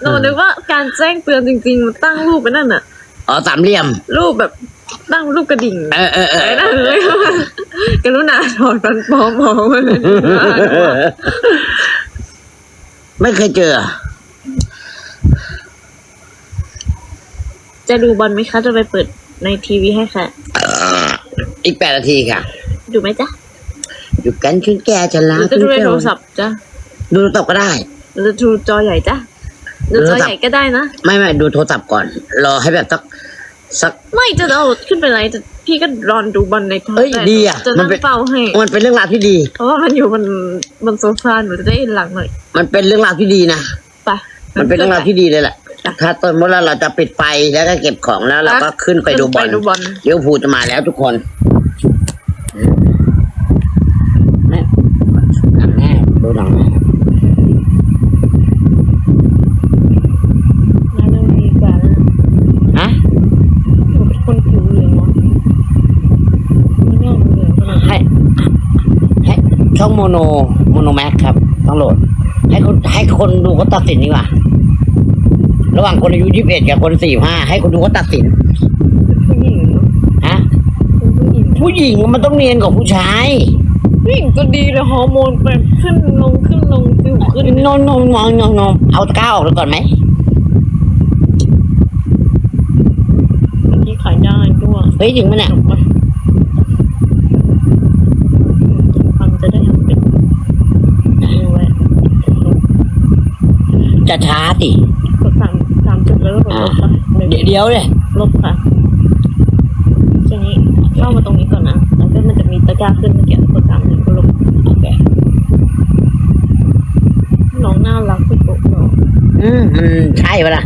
หนูนึกว่าการแจ้งเตือนจริงๆมันตั้งรูปไปนั่นน่ะ อ๋อสามเหลี่ยม รูปแบบตั้งรูปกระดิ่งเออเออเออไอ้นั่นเลยกรุณาถอดฟันปลอมออกมาเลยไม่เคยเจอ จะดูบอลไหมคะ จะไปเปิดในทีวีให้ค่ะ อีกแปดนาทีค่ะ ดูไหมจ๊ะ อยู่กันขึ้นแก่จะหล้ารือจะดูในโทรศัพท์จ้ะดูโทรศัพท์ก็ได้ หรือจะดูจอใหญ่จ้ะ ดูจอใหญ่ก็ได้นะไม่ไม่ไม่ดูโทรศัพท์ก่อน รอให้แบบสักสักไม่จะเอาขึ้นไปไรแต่พี่ก็รอนดูบอลในโทรเอ้ยศัพท์ดีอะจะมันั่นงเป็นเฝ้าให้มันเป็นเรื่องราวที่ดี เพราะว่ามันอยู่บนบนโซฟาหนูจะได้เห็นหลังหน่อยมันเป็นเรื่องราวที่ดีนะไปมันเป็นเรื่องราวที่ดีเลยแหละจ้ะถ้าตอนเมื่อเราจะปิดไฟแล้วก็เก็บของแล้ว เราก็ขึ้นไปดูบอลไปดูบอลเดี๋ยวภูลจะมาแล้วทุกคนแม่หลังแม่ดูหลังแม่ มาเรื่องดีกว่านะ ฮะ หนูเป็นคนผิวเหลืองวะไม่น่าเหลืองขนาดนั้น ให้ให้ ช่องโมโนโมโนแม็กครับ ต้องโหลด ให้คนให้คนดูเขาตัดสินดีกว่า ระหว่างคนอายุยี่สิบเอ็ดกับคนสี่ห้าให้คนดูเขาตัดสินผู้หญิงเนอะฮะเป็นผู้หญิงผู้หญิงมันต้องเนียนกว่าผู้ชายผู้หญิงก็ดีเลยฮอร์โมนแบบขึ้นลงขึ้นลงผิวขึ้นนอนนอนนอนนอนนอนเอาตะกร้าออกเลยก่อนไหมเมื่อกี้ขายได้ด้วยเฮ้ยจริงไหมเนี่ย จบปะทำจะได้ทำเป็นดูไว้ จะช้า ติกดสามสามจุดแล้วก็กดลบปะเดี๋ยวเดี๋ยวเลยลบค่ะทีนี้เข้ามาตรงนี้ก่อนนะแล้วก็มันจะมีตะกร้าขึ้นเมื่อกี้กดสามหนึ่งก็ลบโอเคน้องน่ารักพี่โป๊ะเนาะอืมมันใช่ปะล่ะ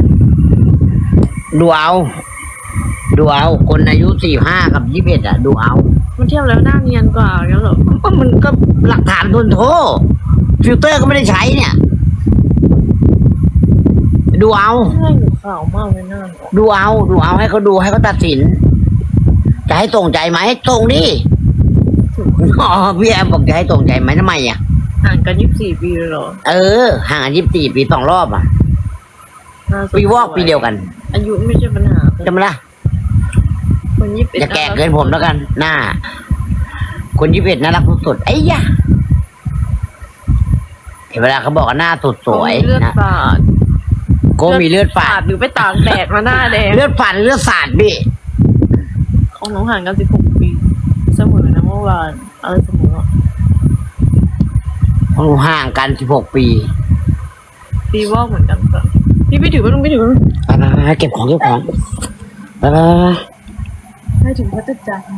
ดูเอาดูเอาคนอายุสี่ห้ากับยี่สิบเอ็ดอะดูเอามันเทียบแล้วหน้าเนียนกว่าแล้วเหรอก็มันก็หลักฐานทนโทษฟิลเตอร์ก็ไม่ได้ใช้เนี่ย ดูเอา ใช่หนูขาวมากเลยหน้าหนูดูเอา ดูเอาให้เขาดูให้เขาตัดสิน จะให้ตรงใจไหมตรงดิอ๋อพี่แอมบอกจะให้ตรงใจไหมทำไมอะ ห่างกันยี่สิบสี่ปีเลยเหรอเออ ห่างกันยี่สิบสี่ปีสองรอบอะ หน้าสปีวอกปีเดียวกันอายุไม่ใช่ปัญหาจำไหมล่ะ คนยี่สิบเอ็ดอย่าแก่เกินผมแล้วกัน หน้า คนยี่สิบเอ็ดน่ารักสุดๆไอ้ยะเห็นเวลาเขาบอกว่าหน้าสุดสวยเลือดนะฝาด ก็มีเลือดฝาด หรือไปตากแดดมาหน้าแดงเลือดฝาดเลือดสาดพี่ของหนูห่างกันสิบหกปีเสมอนะเมื่อวานอะไรเสมออะของหนูห่างกันสิบหกปีปีวอกเหมือนกันค่ะพี่ไปถือว่าลุงไปถือไปไปไปเก็บของเก็บของไปไปไปให้ถึงพระจันทร์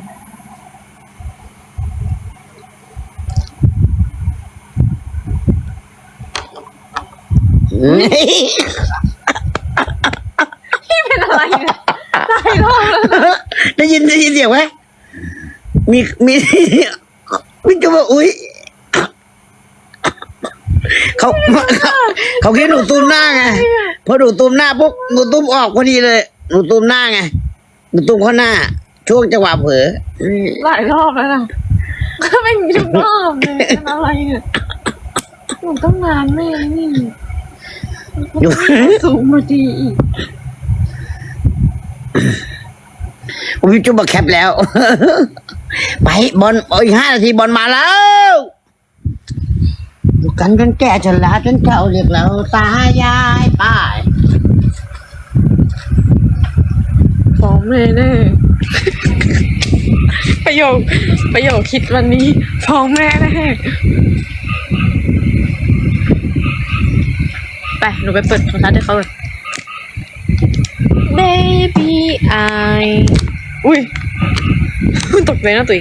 อืม เป็นอะไรเนี่ยหลายรอบแล้วนะได้ยินได้ยินเสียงไหมมีมีพี่จะบอกอุ้ยเขาเขาเขาคิดหนูตูมหน้าไงพอหนูตูมหน้าปุ๊บหนูตูมออกพอดีเลยหนูตูมหน้าไงหนูตูมเข้าหน้า ช่วงจังหวะเผลออืมหลายรอบแล้วนะก็เป็นทุกรอบเลยเป็นอะไรเนี่ยหนูต้องนานแม่นี่อยู่สูงมาดีอีก พี่จุ๊บมาแคปแล้ว ไปบอลอีกห้านาทีบอลมาแล้วอยู่กันจนแก่จนลาจนเก่าเรียกเราตายายไป้ายฟ้องแม่แน่ประโยคประโยคคิดวันนี้ฟ้องแม่แน่ไป หนูไปเปิดโทรทัศน์ให้เขาเลย Baby I อุ้ยตกใจนะตุ๋ย